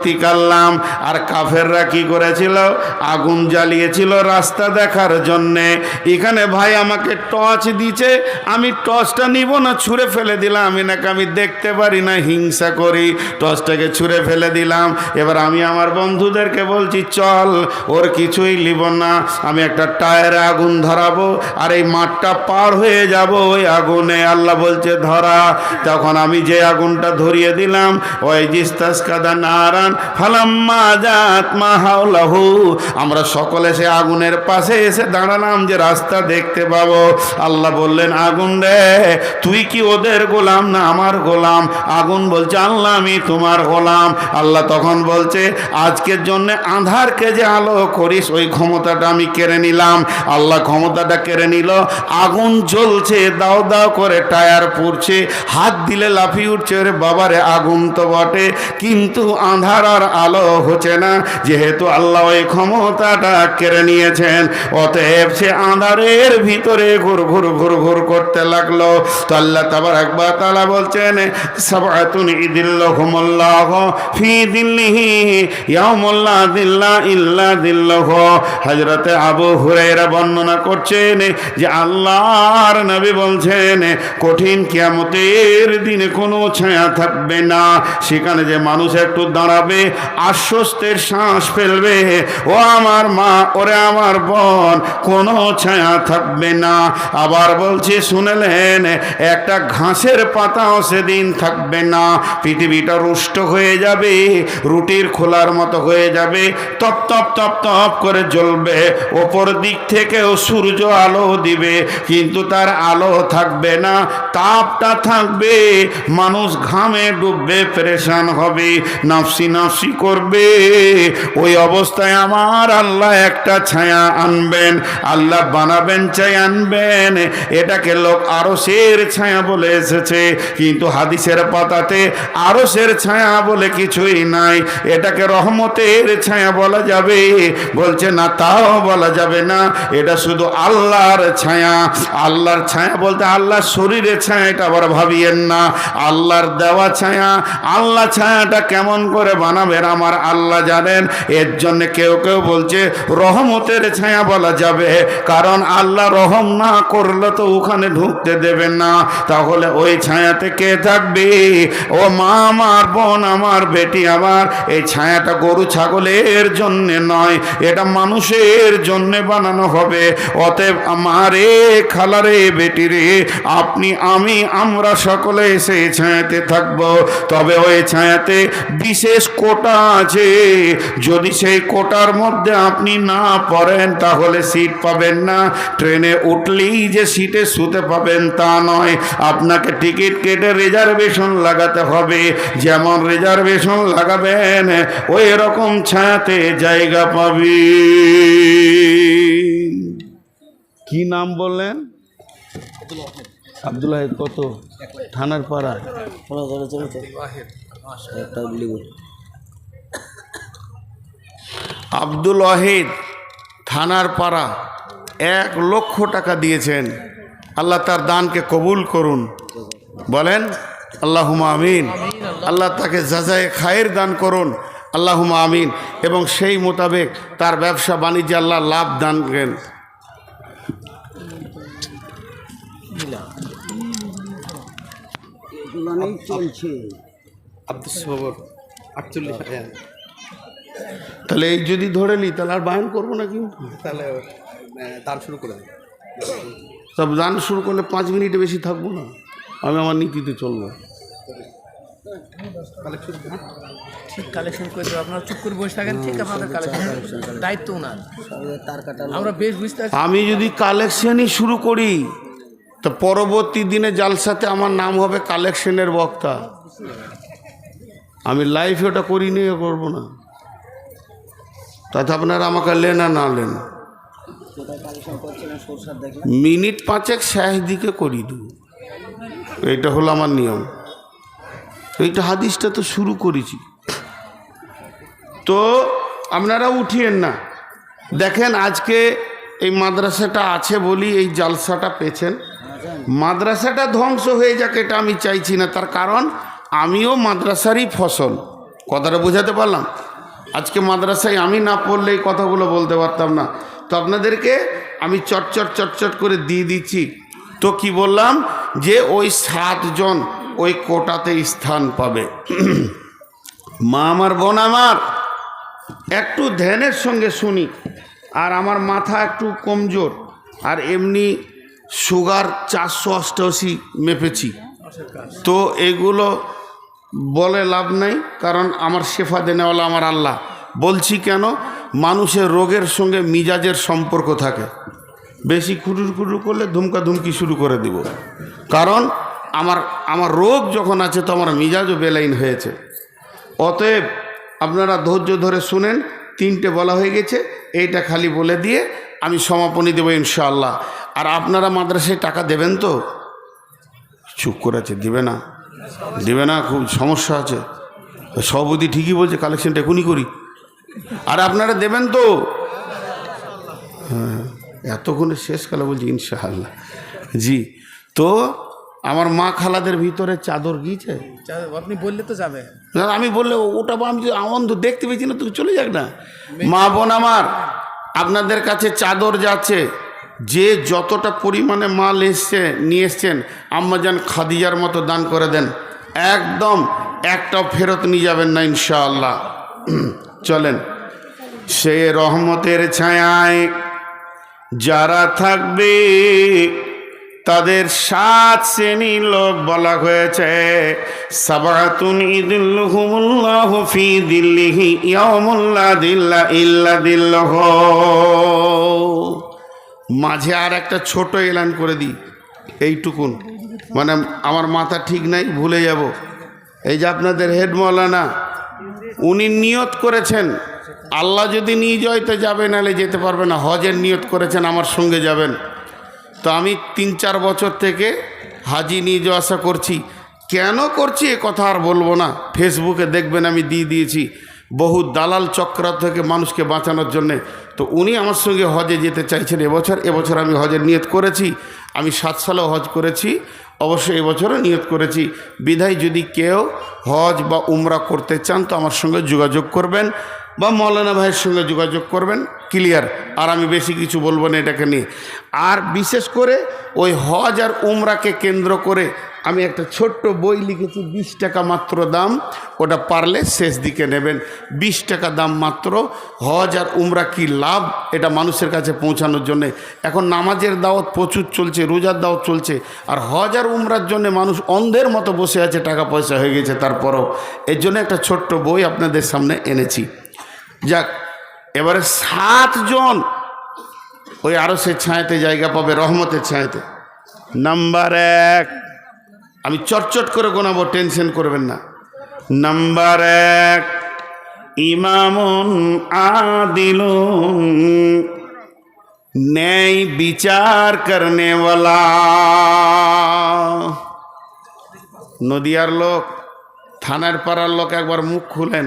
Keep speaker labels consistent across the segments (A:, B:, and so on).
A: কাল্লাম। আর কাফেররা কি করেছিল? আগুন জ্বালিয়েছিল রাস্তা দেখার জন্যে। এখানে ভাই আমাকে টর্চ দিছে আমি টর্চটা নিব না, ছুঁড়ে ফেলে দিলাম। এনাকে আমি দেখতে পারি না, হিংসা করি। টর্চটাকে ছুঁড়ে ফেলে দিলাম। এবার আমি আমার বন্ধুদেরকে বলছি, চল, ওর কিছুই নিব না। আমি একটা টায়ারে আগুন ধরাবো আর এই মাঠটা পার হয়ে যাব ওই আগুনে। আল্লাহ বলছে, ধরা। তখন আমি যে আগুনটা ধরিয়ে দিলাম, ওই জিস্তাস কাদা হাওলাহু আমরা সকলে সে আগুনের পাশে এসে দাঁড়ালাম যে রাস্তা দেখতে পাবো। আল্লাহ বললেন, আগুন রে, তুই কি ওদের গোলাম না আমার গোলাম? আগুন বলছে, আল্লাহ, আমি তোমার গোলাম। আল্লাহ তখন বলছে, আজকের জন্য আধারকে যে আলো করিস, ওই ক্ষমতাটা আমি কেড়ে নিলাম। আল্লাহ ক্ষমতাটা কেড়ে নিল। আগুন জ্বলছে, দাও দাও করে টায়ার পুড়ছে। হাত দিলে লাফিয়ে উঠছে রে বাবারে, আগুন তো বটে। কিন্তু আধার আর আলো হচ্ছে না। যেহেতু আল্লাহ ওই ক্ষমতাটা কেড়ে নিয়েছেন, অতএব সে আধারের ভিতরে ঘুর ঘুর ঘুর ঘুর করতে লাগল। তো আল্লাহ তাবার একবার তালা বলছেন সাবাতুন ইদিল্লাহুমুল্লাহ ফি দিল্লিহি দিল্লা ইল্লা দিল্লাহ। আবু হুরায়রা বর্ণনা করছেন যে আল্লাহর নবী বলছেন, কঠিন কিয়ামতের দিনে কোনো ছায়া থাকবে না। সেখানে যে মানুষ একটু দাঁড়াবে আশ্বস্তের শ্বাস ফেলবে। ও আমার মা, ওরে আমার বোন, কোনো ছায়া থাকবে না। আবার বলছি, শুনলেন, একটা ঘাসের পাতাও সেদিন থাকবে না। পৃথিবীটা রুষ্ট হয়ে যাবে, রুটির খোলার মতো হয়ে যাবে, তপ তপ তপ তপ করে জ্বলবে। ওপর দিক থেকেও সূর্য আলো দিবে, কিন্তু তার আলো থাকবে না, তাপটা থাকবে। মানুষ ঘামে ডুববে, পরেশান হবে। নাফসি নাফসি করবে। ওই অবস্থায় আমার আল্লাহ একটা ছায়া আনবেন, আল্লাহ বানাবেন চাই আনবেন। এটাকে লোক আরসের ছায়া বলে এসেছে, কিন্তু হাদিসের পাতাতে আরসের ছায়া বলে কিছুই নাই। এটাকে রহমতের ছায়া বলা যাবে। বলছে, না, তাও বলা যাবে না। এটা শুধু আল্লাহর ছায়া। আল্লাহর ছায়া বলতে আল্লাহর শরীরের ছায়া, এটা আবার ভাবিয়েন না। আল্লাহর দেওয়া ছায়া, আল্লাহ ছায়াটা কেমন করে বানাবেন, আমার আল্লাহ জানেন। এর জন্য কেউ কেউ বলছে, রহমতের ছায়া বলা যাবে। কারণ আল্লাহ রহম না করলে তো ওখানে ঢুকতে দেবেন না। তাহলে ওই ছায়াতে কে থাকবে? ও মা, আমার বোন, আমার বেটি, আমার। এই ছায়াটা গরু, ছাগলের জন্য নয়, এটা মানুষের জন্য বানানো হবে। অতএব আমারে, খালারে বেটি রে আপনি, আমি, আমরা সকলে সেই ছায়াতে থাকব। তবে ওই ছায়াতে বিশেষ কোটা আছে। যদি সেই কোটার মধ্যে আপনি না পড়েন তাহলে সিট পাবেন না। ট্রেনে উঠলেই যে সিটে শুতে পাবেন তা নয়। আপনাকে টিকিট কেটে রিজার্ভেশন লাগাতে হবে। যেমন রিজার্ভেশন লাগাবেন ওই রকম ছায়াতে জায়গা পাবি। কি নাম বললেন? আব্দুল হাইদ কত? থানার পাড়া? আব্দুল ওয়াহিদ থানার পাড়া এক লক্ষ টাকা দিয়েছেন। আল্লাহ তার দানকে কবুল করুন। বলেন আল্লাহুমা আমিন। আল্লাহ তাকে যাজায় খায়ের দান করুন। আল্লাহুমা আমিন। এবং সেই মোতাবেক তার ব্যবসা বাণিজ্যে আল্লাহ লাভ দান করেন।
B: আটচল্লিশ হাজার।
A: তাহলে এই যদি ধরে নিই তাহলে আর বায়ন করব না কিন্তু
B: তাহলে দান শুরু করে
A: সব দান শুরু করলে পাঁচ মিনিটে বেশি থাকব না। আমি আমার নীতিতে চলবো।
B: কালেকশন হ্যাঁ?
C: ঠিক কালেকশন করে দেবো। আপনারা চুপ করে বসে থাকেন ঠিক আপনাদের কালেকশন দায়িত্ব ওনার। আমরা বেশ বুঝতে
A: আমি যদি কালেকশনই শুরু করি তো পরবর্তী দিনে জালসাতে আমার নাম হবে কালেকশনের বক্তা। আমি লাইফে ওটা করিনি নিয়ে করব না। তাতে আপনারা আমাকে লেন আর না লেন। মিনিট পাঁচেক শেষ দিকে করি দু এইটা হলো আমার নিয়ম। এইটা হাদিসটা তো শুরু করেছি। তো আপনারা উঠিয়েন না। দেখেন আজকে এই মাদ্রাসাটা আছে বলি এই জালসাটা পেয়েছেন। মাদ্রাসাটা ধ্বংস হয়ে যাক এটা আমি চাইছি না। তার কারণ আমিও মাদ্রাসারই ফসল। কথাটা বোঝাতে পারলাম? আজকে মাদ্রাসায় আমি না পড়লে এই কথাগুলো বলতে পারতাম না। তো আপনাদেরকে আমি চটচট চটচট করে দিয়ে দিচ্ছি। তো কি বললাম? যে ওই সাতজন ওই কোটাতে স্থান পাবে। মা আমার, বোন আমার, একটু ধ্যানের সঙ্গে শুনি। আর আমার মাথা একটু কমজোর। আর এমনি সুগার চারশো অষ্টআশি মেপেছি। তো এগুলো বলে লাভ নাই, কারণ আমার শেফা দেনেওয়ালা আমার আল্লাহ। বলছি কেন? মানুষের রোগের সঙ্গে মিজাজের সম্পর্ক থাকে। বেশি খুটুর খুটুর করলে ধুমকা ধুমকি শুরু করে দিব। কারণ আমার আমার রোগ যখন আছে তো আমার মিজাজও বেলাইন হয়েছে। অতএব আপনারা ধৈর্য ধরে শুনেন, তিনটে বলা হয়ে গেছে, এইটা খালি বলে দিয়ে আমি সমাপনী দেবো ইনশাআল্লাহ। আর আপনারা মাদ্রাসায় টাকা দেবেন তো? চুপ করে আছে, দিবে না। দিবে না খুব সমস্যা আছে। সভাপতি ঠিকই বলছে কালেকশনটা এখনই করি। আর আপনারা দেবেন তো? হ্যাঁ এতক্ষণে শেষকালে বলছি ইনশাআল্লাহ। জি তো আমার মা খালাদের ভিতরে চাদর গিয়েছে?
C: আপনি বললে তো যাবে।
A: না, আমি বললে ওটা আমি আমার দেখতে পেয়েছি না তুই চলে যাক না। মা বোন আমার আপনাদের কাছে চাদর যাচ্ছে। যে যতটা পরিমাণে মাল এসছে, নিয়ে এসছেন আম্মাজান খাদিজার মতো দান করে দেন। একদম একটাও ফেরত নিয়ে যাবেন না ইনশাআল্লাহ। চলেন। সে রহমতের ছায়ায় যারা থাকবে, তাদের সাত শ্রেণির লোক বলা হয়েছে। সাবাতুন ইদুল্লাহ ফি দিল্লিহি ইয়ামুল্লা দিল্লা ইল্লা দিল্লাহ। মাঝে আর একটা ছোট এলান করে দিই। এইটুকুন। মানে আমার মাথা ঠিক নাই, ভুলে যাব। এই যে আপনাদের হেড মৌলানা, উনি নিয়ত করেছেন। আল্লাহ যদি নিয়ে যায় তো যাবে, নাহলে যেতে পারবে না। হজের নিয়ত করেছেন, আমার সঙ্গে যাবেন। তো আমি তিন চার বছর থেকে হাজি নিয়ে যাওয়া আসা করছি। কেন করছি, এ কথা আর বলব না। ফেসবুকে দেখবেন আমি দিয়ে দিয়েছি। বহু দালাল চক্র থেকে মানুষকে বাঁচানোর জন্যে। তো উনি আমার সঙ্গে হজে যেতে চাইছেন এবছর। এবছর আমি হজের নিয়ত করেছি। আমি সাত সালেও হজ করেছি। অবশ্যই এবছরও নিয়ত করেছি। বিধায় যদি কেউ হজ বা উমরা করতে চান, তো আমার সঙ্গে যোগাযোগ করবেন বা মৌলানা ভাইয়ের সঙ্গে যোগাযোগ করবেন। ক্লিয়ার। আর আমি বেশি কিছু বলব না এটাকে নিয়ে। আর বিশেষ করে ওই হজ আর উমরাকে কেন্দ্র করে আমি একটা ছোট্ট বই লিখেছি, বিশ টাকা মাত্র দাম, ওটা পারলে শেষ দিকে নেবেন। বিশ টাকা দাম মাত্র, হজ আর উমরা কি লাভ? এটা মানুষের কাছে পৌঁছানোর জন্যে। এখন নামাজের দাওয়াত প্রচুর চলছে, রোজার দাওয়াত চলছে, আর হজ আর উমরার জন্য মানুষ অন্ধের মতো বসে আছে, টাকা পয়সা হয়ে গেছে তারপরও। এর জন্য একটা ছোট্ট বই আপনাদের সামনে এনেছি। যাক, এবারে সাতজন ওই আরও সে ছায়াতে জায়গা পাবে, রহমতের ছায়াতে। নাম্বার এক। আমি চটচট করে গোনাবো, টেনশন করবেন না। নাম্বার এক, ইমামুন আদিল ন্যায় বিচার করনে নদিয়ার লোক, থানার পাড়ার লোক একবার মুখ খুলেন।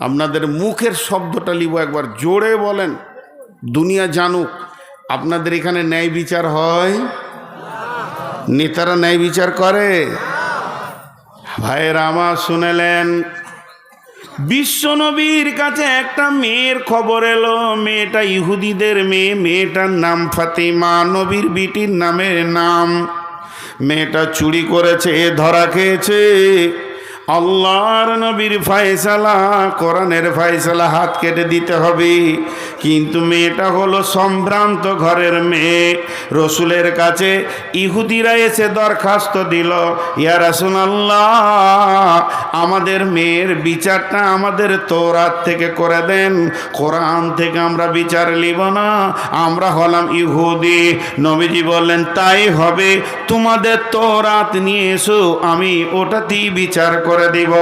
A: আপনাদের মুখের শব্দটা লিব একবার জোরে বলেন। দুনিয়া জানুক, আপনাদের এখানে ন্যায় বিচার হয়? নেতারা ন্যায় বিচার করে। ভাইয়ের আমার শুনেলেন বিশ্বনবীর কাছে একটা মেয়ের খবর এলো, মেয়েটা ইহুদিদের মেয়ে, মেয়েটার নাম ফাতেমা, নবীর বিটির নামের নাম। মেয়েটা চুরি করেছে, ধরা খেয়েছে। আল্লাহর নবীর ফায়সালা, কোরআনের ফায়সালা হাত কেটে দিতে হবে। কিন্তু মেয়েটা হলো সম্ভ্রান্ত ঘরের মেয়ে। রসুলের কাছে ইহুদিরা এসে দরখাস্ত দিল, ইয়া রাসূলুল্লাহ, আমাদের মেয়ের বিচারটা আমাদের তোরাত থেকে করে দেন। কোরআন থেকে আমরা বিচার নিব না, আমরা হলাম ইহুদি। নবীজি বললেন, তাই হবে, তোমাদের তোরাত নিয়ে এসো, আমি ওটাতেই বিচার করে দিব।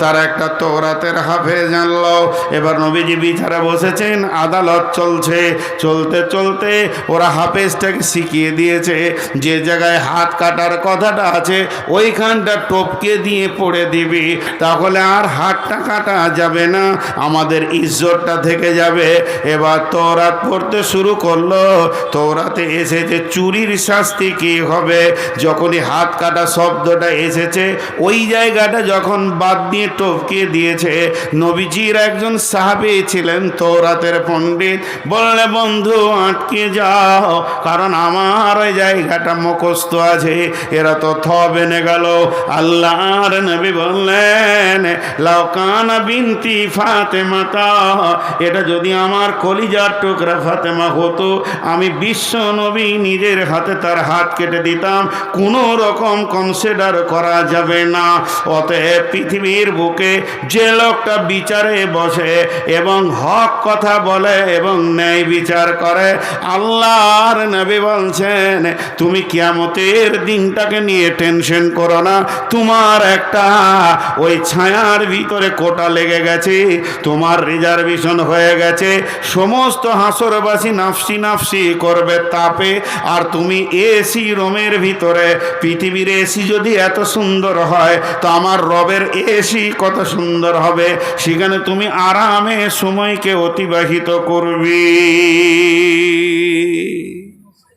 A: তার একটা তোরাতের হাফে জানলো এবার নবীজি বিচারে বসেছেন, আদালত চলছে। চলতে চলতে ওরা হাফেজটাকে শিখিয়ে দিয়েছে, যে জায়গায় হাত কাটার কথাটা আছে, ওইখানটা টপকে দিয়ে পড়ে দিবি। তাহলে আর হাতটা কাটা যাবে না, আমাদের ইজ্জতটা থেকে যাবে। এবার তোরাত পড়তে শুরু করল। তোরাতে এসেছে চুরির শাস্তি কি হবে, যখনই হাত কাটা শব্দটা এসেছে, ওই জায়গাটা যখন বাদ দিয়ে টপকিয়ে দিয়েছে, নবীজির একজন সাহাবি ছিলেন তৌরাতের পণ্ডিত। বললে, বন্ধু, আটকে যাও, কারণ আমার ওই জায়গাটা মুখস্থ আছে। এরা তো থ বেনে গেল। আল্লাহর নবী বললেন লাউকানা বিনতি ফাতেমাতা এটা যদি আমার কলিজার টুকরা ফাতেমা হতো, আমি বিশ্ব নবী নিজের হাতে তার হাত কেটে দিতাম। কোনো রকম কনসিডার করা যাবে না। অতএব পৃথিবীর বুকে যে লোকটা বিচারে বসে এবং হক কথা বলে এবং ন্যায় বিচার করে, আল্লাহর নবী বলছেন, তুমি কিয়ামতের দিনটাকে নিয়ে টেনশন করো না। তোমার একটা ওই ছায়ার ভিতরে কোটা লেগে গেছে, তোমার রিজার্ভেশন হয়ে গেছে, সমস্ত হাসরবাসী নাফসি নাফসি করবে তাপে। আর তুমি এসি রুমের ভিতরে, পৃথিবীর এসি যদি এত সুন্দর হয়, তো আমার রবের এসি কত সুন্দর হবে। সেখানে তুমি আরামে সময়কে অতিবাহিত করবি।